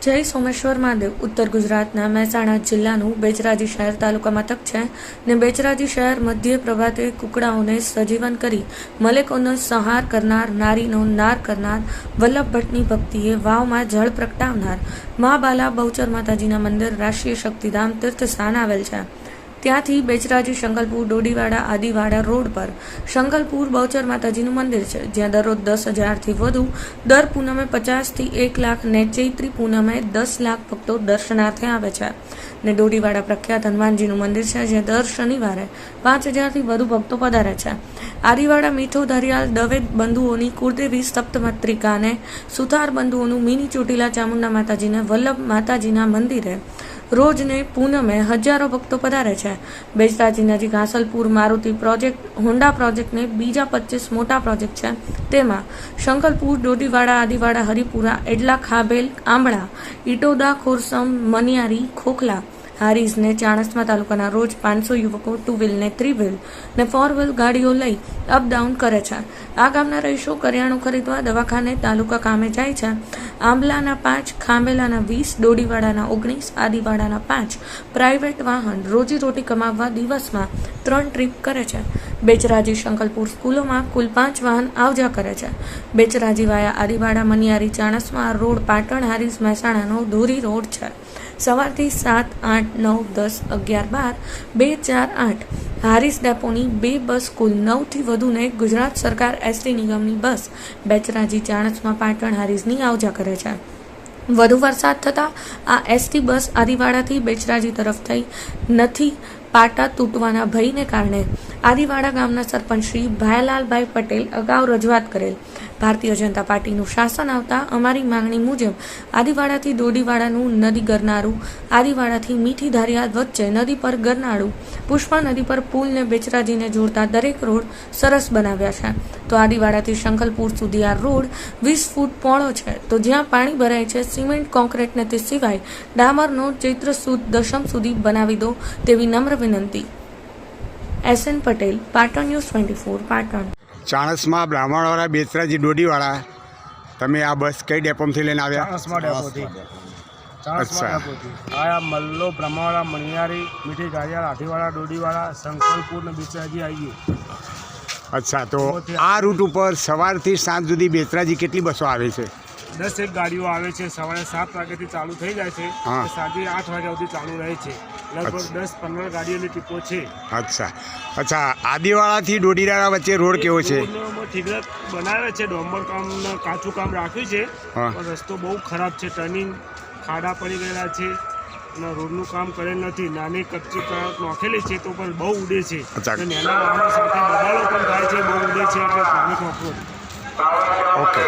જય સોમેશ્વર મહાદેવ. ઉત્તર ગુજરાતના મહેસાણા જિલ્લાનું બેચરાજી શહેર તાલુકા મથક છે ને બેચરાજી શહેર મધ્ય પ્રભાતે કુકડાઓને સજીવન કરી મલેકોનો સંહાર કરનાર, નારીનો નાર કરનાર, વલ્લભ ભટ્ટની ભક્તિએ વાવમાં જળ પ્રગટાવનાર મહાબાલા બહુચર માતાજીના મંદિર રાષ્ટ્રીય શક્તિધામ તીર્થ સ્થાન આવેલ છે. ત્યાંથી બેચરાજી શંકલપુર ડોડીવાડા, આદિવાડા રોડ પર શંકલપુર બહુચર માતાજીનું મંદિર છે, જ્યાં દરરોજ દસ હજારથી વધુ દર પૂનમે પચાસથી એક લાખ ને ચૈત્રી પૂનમે દસ લાખ ભક્તો દર્શનાર્થે આવે છે. ને ડોડીવાડા પ્રખ્યાત હનુમાનજીનું મંદિર છે, જ્યાં દર શનિવારે પાંચ હજારથી વધુ ભક્તો પધારે છે. આદિવાડા મીઠો ધરિયાલ દવે બંધુઓની કુળદેવી સપ્તમાત્રિકાને સુથાર બંધુઓનું મિની ચોટીલા ચામુંડા માતાજીને વલ્લભ માતાજીના મંદિરે રોજને પૂનમે હજારો ભક્તો પધારે છે. બેચરાજી નજીક હાંસલપુર મારુતિ પ્રોજેક્ટ, હોન્ડા પ્રોજેક્ટને બીજા પચીસ મોટા પ્રોજેક્ટ છે. તેમાં શંકલપુર ડોડીવાડા આદિવાડા, હરિપુરા, એડલા, ખાબેલ, આંબળા ઇટોદા ખોરસમ, મનિયારી, ખોખલા હારીઝને ચાણસ્મા તાલુકાના રોજ પાંચસો યુવકો ટુ વ્હીલ ને થ્રી વ્હીલ ને ફોર વ્હીલ ગાડીઓ લઈ અપડાઉન કરે છે. આ ગામના રહીશો કરિયાણું ખરીદવા દવાખાને તાલુકા કામે જાય છે. આંબલાના પાંચ, ખાંભેલાના વીસ, ડોડીવાડાના ઓગણીસ, આદિવાડાના પાંચ. પ્રાઇવેટ વાહન રોજીરોટી કમાવવા દિવસમાં ત્રણ ટ્રીપ કરે છે. બેચરાજી શંકલપુર સ્કૂલોમાં કુલ પાંચ વાહન આવજા કરે છે. બેચરાજી વાયા આદિવાડા, મનિયારી, ચાણસમા રોડ, પાટણ, હારીસ, મહેસાણાનો ધોરી રોડ છે. સવારથી સાત, આઠ, નવ, દસ, અગિયાર, બાર, બે, ચાર, આઠ. હારીસ ડેપોની બે બસ કુલ નવથી વધુને ગુજરાત સરકાર એસટી નિગમની બસ બેચરાજી ચાણસમાં પાટણ હારીસની આવજા કરે છે. વધુ વરસાદ થતાં આ એસટી બસ આદિવાડાથી બેચરાજી તરફ થઈ નથી, પાટા તૂટવાના ભયને કારણે આદિવાડા ગામના સરપંચ શ્રી ભાયલાલભાઈ પટેલ અગાઉ રજૂઆત કરેલ ભારતીય જનતા પાર્ટીનું શાસન આવતા અમારી માંગણી મુજબ આદિવાડાથી દોડીવાડાનું નદી ગરનારું આદિવાડાથી મીઠી ધારિયાદ વચ્ચે નદી પર ગરનાળું, પુષ્પા નદી પર પુલને બેચરાજીને જોડતા દરેક રોડ સરસ બનાવ્યા છે. તો આદિવાડાથી શંખલપુર સુધી આ રોડ વીસ ફૂટ પહોળો છે. તો જ્યાં પાણી ભરાય છે, સિમેન્ટ કોન્ક્રીટને તે સિવાય ડામરનો ચૈત્ર સુદ દશમ સુધી બનાવી દો તેવી નમ્ર વિનંતી. S N Patel, Patan news twenty four, Patan. Chanasma બ્રાહ્મણવાળા Becharaji ડોડીવાળા તમે આ બસ કઈ ડેપોમાંથી લઈને આવ્યા? ચાણસમા ડેપોથી. અચ્છા. આ મલ્લો બ્રહ્માવાળા મણિયારી મીઠી ગાડિયાળ આઠીવાળા ડોડીવાળા શંકરપુર ને બિચરાજી આવી ગયું. અચ્છા તો આ રૂટ ઉપર સવારથી સાંજ સુધી બેચરાજી કેટલી બસો આવે છે? દસ એક ગાડીઓ આવે છે સવારે સાત વાગ્યાથી ચાલુ થઈ જાય છે સાંજે આઠ વાગ્યા સુધી ચાલુ રહે છે. લગભગ દસ પંદર ગાડીઓની ટીપો છે. અચ્છા. અચ્છા આદિવાળાથી ડોડીવાળા વચ્ચે રોડ કેવો છે? ઠીકરા બનાવે છે ડોમ્બર કામ કાચું કામ રાખ્યું છે પણ રસ્તો બહુ ખરાબ છે ટર્નિંગ ખાડા પડી ગયેલા છે ના રોડનું કામ કરેલ નથી નાની કચ્ચી નોખેલી છે તો પણ બહુ ઉડે છે. નાના વાહનો સાથે દબાણો પણ થાય છે બહુ ઉડે છે એટલે પાણી ખોખું ઓકે.